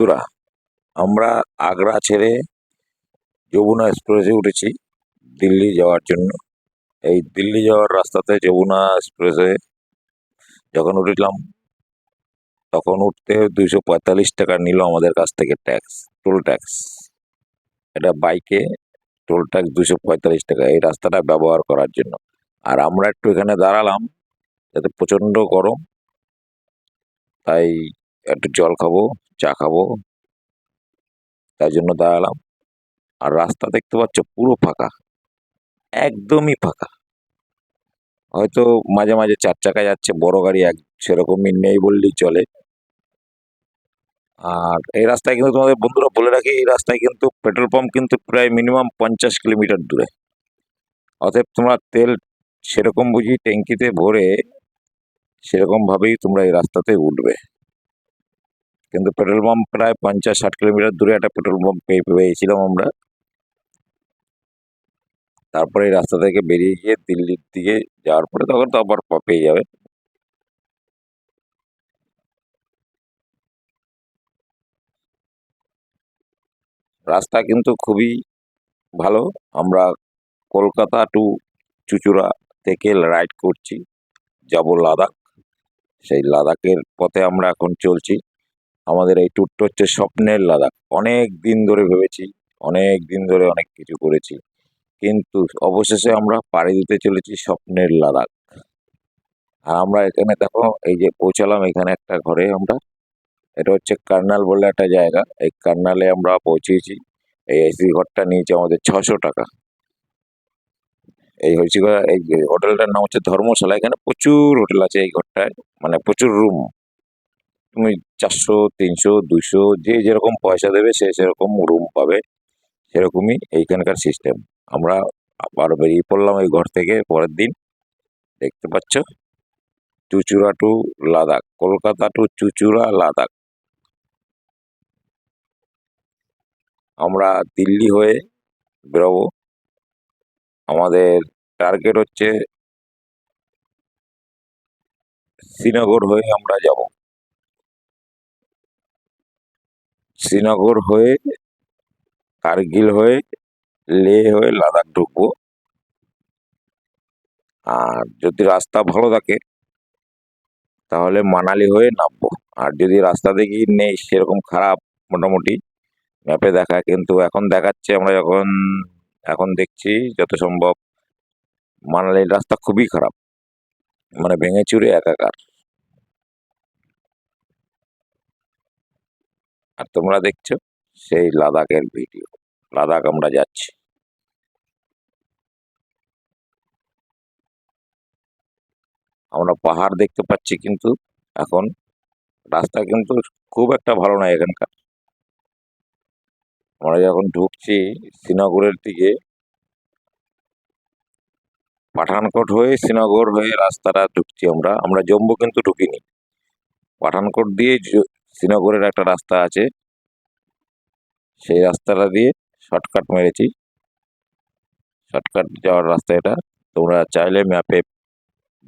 বন্ধুরা, আমরা আগ্রা ছেড়ে যমুনা এক্সপ্রেসে উঠেছি দিল্লি যাওয়ার জন্য। এই দিল্লি যাওয়ার রাস্তাতে যমুনা এক্সপ্রেসে যখন উঠেছিলাম তখন উঠতে দুইশো পঁয়তাল্লিশ টাকা নিল আমাদের কাছ থেকে ট্যাক্স টোল ট্যাক্স এটা বাইকে টোল ট্যাক্স দুশো পঁয়তাল্লিশ টাকা, এই রাস্তাটা ব্যবহার করার জন্য। আর আমরা একটু এখানে দাঁড়ালাম, যাতে প্রচণ্ড গরম, তাই একটু জল খাব, চা খাব। তার জন্য দাঁড়ালাম। আর রাস্তা দেখতে পাচ্ছ পুরো ফাঁকা। একদমই ফাঁকা। হয়তো মাঝে মাঝে চার চাকা যাচ্ছে, বড় গাড়ি এক সেরকমই নেই বললেই চলে। আর এই রাস্তায় কিন্তু তোমাদের বন্ধুরা বলে রাখি, এই রাস্তায় কিন্তু পেট্রোল পাম্প কিন্তু প্রায় মিনিমাম পঞ্চাশ কিলোমিটার দূরে। অতএব তোমরা তেল সেরকম বুঝি ট্যাঙ্কিতে ভরে সেরকমভাবেই তোমরা এই রাস্তাতে উঠবে। কিন্তু পেট্রোল পাম্প প্রায় পঞ্চাশ ষাট কিলোমিটার দূরে একটা পেট্রোল পাম্প পেয়ে, পেয়েছিলাম আমরা। তারপরে এই রাস্তা থেকে বেরিয়ে গিয়ে দিল্লির দিকে যাওয়ার পরে তখন তো আবার পেয়ে যাবে। রাস্তা কিন্তু খুবই ভালো। আমরা কলকাতা টু চুচুড়া থেকে রাইড করছি, যাব লাদাখ। সেই লাদাখের পথে আমরা এখন চলছি। আমাদের এই ট্যুরটা হচ্ছে স্বপ্নের লাদাখ। অনেক দিন ধরে ভেবেছি, অনেক দিন ধরে অনেক কিছু করেছি। কিন্তু অবশেষে আমরা পাড়ি দিতে চলেছি স্বপ্নের লাদাখ। আর আমরা এখানে দেখো, এই যে পৌঁছালাম এখানে একটা ঘরে আমরা। এটা হচ্ছে কার্নাল বলে একটা জায়গা। এই কার্নালে আমরা পৌঁছেছি। এই এসি ঘরটা নিয়েছে আমাদের ছশো টাকা। এই গিয়ে, এই হোটেলটার নাম হচ্ছে ধর্মশালা। এখানে প্রচুর হোটেল আছে এই ঘরটায়। মানে প্রচুর রুম। তুমি চারশো, তিনশো দুশো যে যেরকম পয়সা দেবে সে সেরকম রুম পাবে। সেরকমই এইখানকার সিস্টেম আমরা আবার বেরিয়ে পড়লাম এই ঘর থেকে পরের দিন। দেখতে পাচ্ছ? চুচুড়া টু লাদাখ। কলকাতা টু চুচুড়া, লাদাখ। আমরা দিল্লি হয়ে বেরোবো। আমাদের টার্গেট হচ্ছে শ্রীনগর হয়ে আমরা যাব। শ্রীনগর হয়ে, কার্গিল হয়ে, লে হয়ে লাদাখ ঢুকবো। আর যদি রাস্তা ভালো থাকে, তাহলে মানালি হয়ে নামবো। আর যদি রাস্তা দেখি নেই, সেরকম খারাপ মোটামুটি, ম্যাপে দেখা, কিন্তু এখন দেখাচ্ছে আমরা যখন, এখন দেখছি যত সম্ভব মানালির রাস্তা খুবই খারাপ। মানে ভেঙে চুরে একাকার। আর তোমরা দেখছ সেই লাদাখের ভিডিও লাদাখ আমরা যাচ্ছি। আমরা পাহাড় দেখতে পাচ্ছি কিন্তু এখন রাস্তা কিন্তু খুব একটা ভালো নয় এখানকার। আমরা যখন ঢুকছি শ্রীনগরের দিকে, পাঠানকোট হয়ে শ্রীনগর হয়ে রাস্তাটা ঢুকছি আমরা। আমরা জম্মু কিন্তু ঢুকিনি। পাঠানকোট দিয়ে শ্রীনগরের একটা রাস্তা আছে। সেই রাস্তাটা দিয়ে শর্টকাট মেরেছি। শর্টকাট যাওয়ার রাস্তা এটা। তোমরা চাইলে ম্যাপে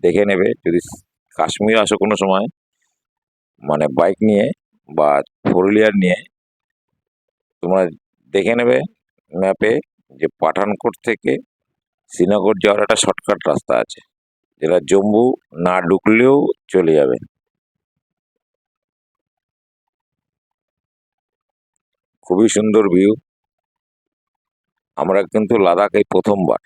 দেখে নেবে। যদি কাশ্মীর আসো কোনো সময় মানে বাইক নিয়ে বা ফোর হুইলার নিয়ে, তোমরা দেখে নেবে ম্যাপে যে পাঠানকোট থেকে শ্রীনগর যাওয়ার একটা শর্টকাট রাস্তা আছে, যেটা জম্মু না ঢুকলেও চলে যাবে। খুবই সুন্দর ভিউ আমরা কিন্তু লাদাখ প্রথমবার।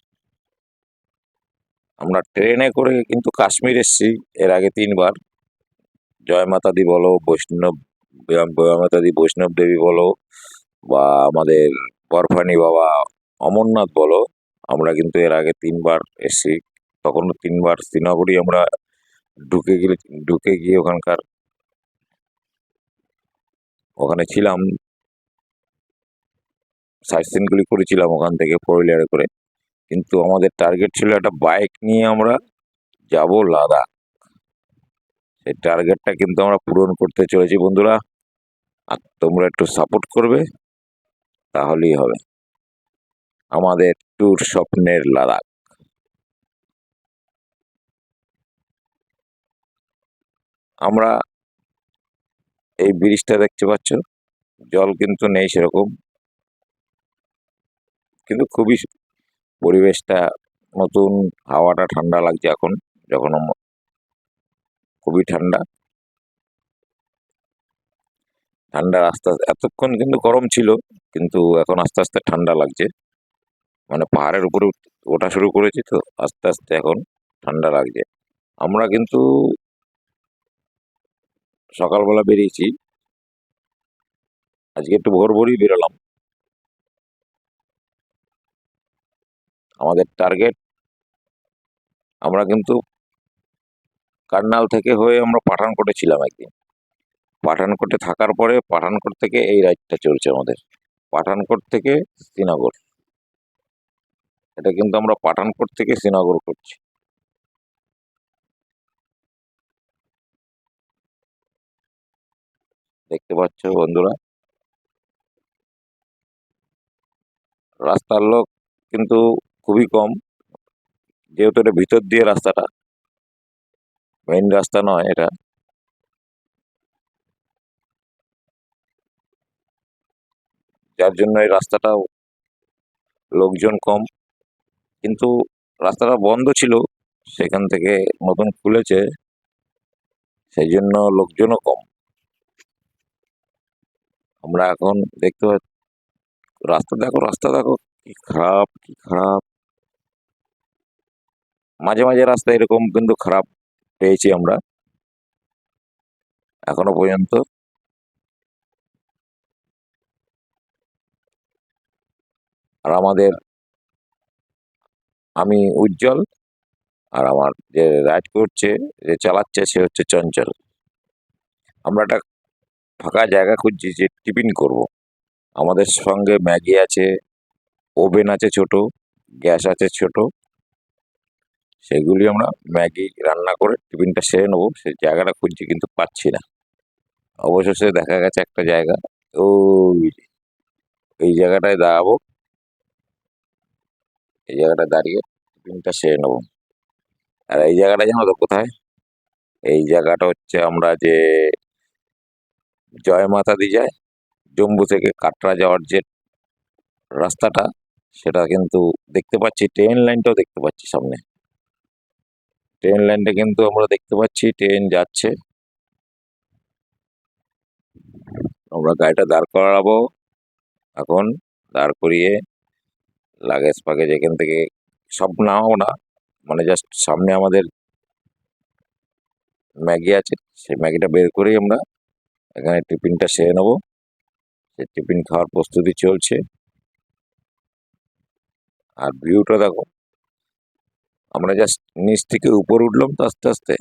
আমরা ট্রেনে করে কিন্তু কাশ্মীর এসেছি, এর আগে তিনবার। জয় মাতা দি বলো, বৈষ্ণব জয় মাতা দি বৈষ্ণব দেবী বলো, বা আমাদের বরফানি বাবা অমরনাথ বলো, আমরা কিন্তু এর আগে তিনবার এসেছি। তখন তিনবার শ্রীনগরই আমরা ঢুকে গেলে, ঢুকে গিয়ে ওখানকার, ওখানে ছিলাম। সাইট সিনগুলি করেছিলাম ওখান থেকে ফোর হুইলারে করে। কিন্তু আমাদের টার্গেট ছিল একটা বাইক নিয়ে আমরা যাব লাদাখ। সেই টার্গেটটা কিন্তু আমরা পূরণ করতে চলেছি বন্ধুরা। আর তোমরা একটু সাপোর্ট করবে, তাহলেই হবে। আমাদের ট্যুর স্বপ্নের লাদাখ। আমরা এই ব্রিজটা দেখতে পাচ্ছ, জল কিন্তু নেই সেরকম। কিন্তু খুবই পরিবেশটা নতুন, হাওয়াটা ঠান্ডা লাগছে এখন, যখন খুবই ঠান্ডা। ঠান্ডা আস্তে আস্তে, এতক্ষণ কিন্তু গরম ছিল, কিন্তু এখন আস্তে আস্তে ঠান্ডা লাগছে। মানে পাহাড়ের উপরে ওঠা শুরু করেছি তো, আস্তে আস্তে এখন ঠান্ডা লাগছে। আমরা কিন্তু সকালবেলা বেরিয়েছি। আজকে একটু ভোর ভোরই বেরোলাম। আমাদের টার্গেট আমরা কিন্তু কার্নাল থেকে হয়ে আমরা পাঠানকোটে ছিলাম একদিন। পাঠানকোটে থাকার পরে পাঠানকোট থেকে এই রাইডটা চলছে আমাদের। পাঠানকোট থেকে শ্রীনগর। এটা কিন্তু আমরা পাঠানকোট থেকে শ্রীনগর করছি। দেখতে পাচ্ছ বন্ধুরা? রাস্তার লোক কিন্তু খুবই কম। যেহেতু এটা ভিতর দিয়ে রাস্তাটা মেইন রাস্তা নয় এটা। যার জন্য এই রাস্তাটাও লোকজন কম। কিন্তু রাস্তাটা বন্ধ ছিল, সেখান থেকে নতুন খুলেছে, সেই জন্য লোকজনও কম। আমরা এখন দেখতে রাস্তা দেখো রাস্তা দেখো, কি খারাপ কি খারাপ। মাঝে মাঝে রাস্তা এরকম কিন্তু খারাপ পেয়েছি আমরা। এখনও পর্যন্ত। আর আমাদের আমি উজ্জ্বল, আর আমার যে রাইড করছে, যে চালাচ্ছে, সে হচ্ছে চঞ্চল। আমরা একটা ফাঁকা জায়গা খুঁজছি যে টিফিন করব। আমাদের সঙ্গে ম্যাগি আছে, ওভেন আছে ছোট, গ্যাস আছে ছোট। সেগুলি আমরা ম্যাগি রান্না করে টিফিনটা সেরে নেব। সেই জায়গাটা খুঁজছি কিন্তু পাচ্ছি না। অবশেষে দেখা গেছে একটা জায়গা। ওই এই জায়গাটায় দাঁড়াবো। এই জায়গাটায় দাঁড়িয়ে টিফিনটা সেরে নেব। আর এই জায়গাটা জানো তো কোথায়? এই জায়গাটা হচ্ছে আমরা যে জয় মাতা দি যায়, জম্মু থেকে কাটরা যাওয়ার যে রাস্তাটা, সেটা কিন্তু দেখতে পাচ্ছি। ট্রেন লাইনটাও দেখতে পাচ্ছি সামনে। ট্রেন লাইনটা কিন্তু আমরা দেখতে পাচ্ছি, ট্রেন যাচ্ছে। আমরা গাড়িটা দাঁড় করাবো। এখন দাঁড় করিয়ে লাগেজ ফাগেজ এখান থেকে সব নাও না মানে জাস্ট সামনে আমাদের ম্যাগি আছে, সেই ম্যাগিটা বের করেই আমরা এখানে টিফিনটা সেরে নেব। সেই টিফিন খাওয়ার প্রস্তুতি চলছে। আর ভিউটা দেখো আমরা জাস্ট নিচ থেকে উপর উঠলাম তো আস্তে আস্তে।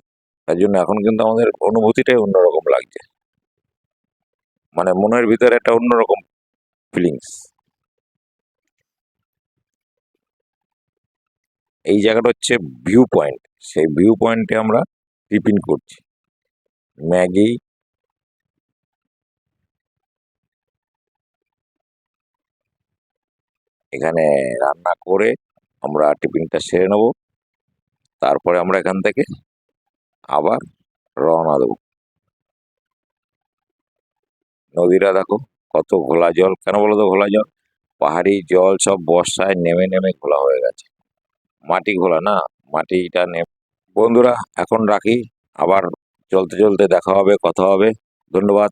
তার জন্য এখন কিন্তু আমাদের অনুভূতিটাই অন্যরকম লাগছে। মানে মনের ভিতরে একটা অন্যরকম ফিলিংস এই জায়গাটা হচ্ছে ভিউ পয়েন্ট সেই ভিউ পয়েন্টে আমরা টিফিন করছি। ম্যাগি এখানে রান্না করে আমরা টিফিনটা সেরে নেব। তারপরে আমরা এখান থেকে আবার রওনা দেবো। নদীটা দেখো, কত ঘোলা জল। কেন বলো তো ঘোলা জল? পাহাড়ি জল সব বর্ষায় নেমে নেমে ঘোলা হয়ে গেছে। মাটি ঘোলা না? মাটিটা নেমে বন্ধুরা, এখন রাখি। আবার চলতে চলতে দেখা হবে, কথা হবে। ধন্যবাদ।